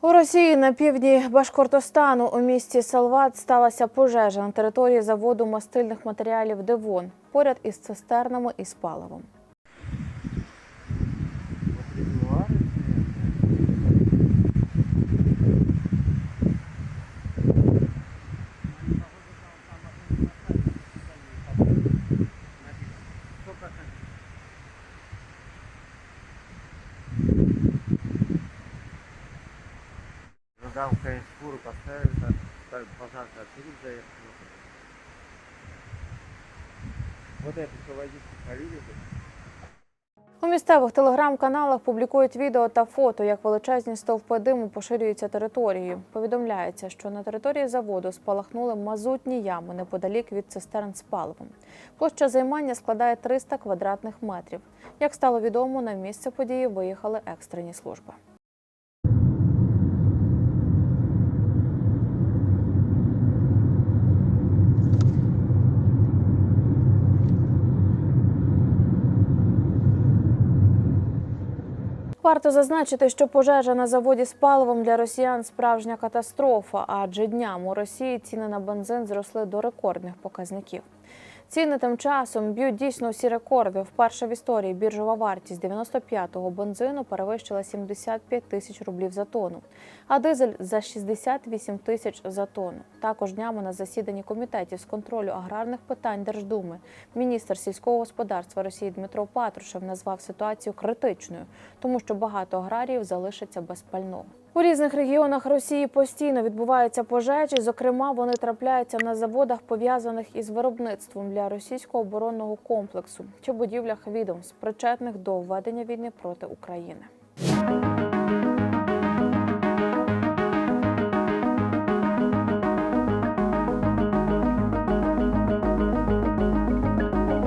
У Росії на півдні Башкортостану у місті Салват сталася пожежа на території заводу мастильних матеріалів Девон поряд із цистернами і паливом. Задам, конечно, фуру поставили, так, так пожарка оттуда. Вот это что водичку полили, У місцевих телеграм-каналах публікують відео та фото, як величезні стовпи диму поширюються територією. Повідомляється, що на території заводу спалахнули мазутні ями неподалік від цистерн з паливом. Площа займання складає 300 квадратних метрів. Як стало відомо, на місце події виїхали екстрені служби. Варто зазначити, що пожежа на заводі з паливом для росіян справжня катастрофа, адже дням у Росії ціни на бензин зросли до рекордних показників. Ціни тим часом б'ють дійсно всі рекорди. Вперше в історії біржова вартість 95-го бензину перевищила 75 тисяч рублів за тонну, а дизель за 68 тисяч за тонну. Також днями на засіданні комітетів з контролю аграрних питань Держдуми міністр сільського господарства Росії Дмитро Патрушев назвав ситуацію критичною, тому що багато аграріїв залишаться без пального. У різних регіонах Росії постійно відбуваються пожежі. Зокрема, вони трапляються на заводах, пов'язаних із виробництвом для російського оборонного комплексу чи будівлях відомств, причетних до введення війни проти України.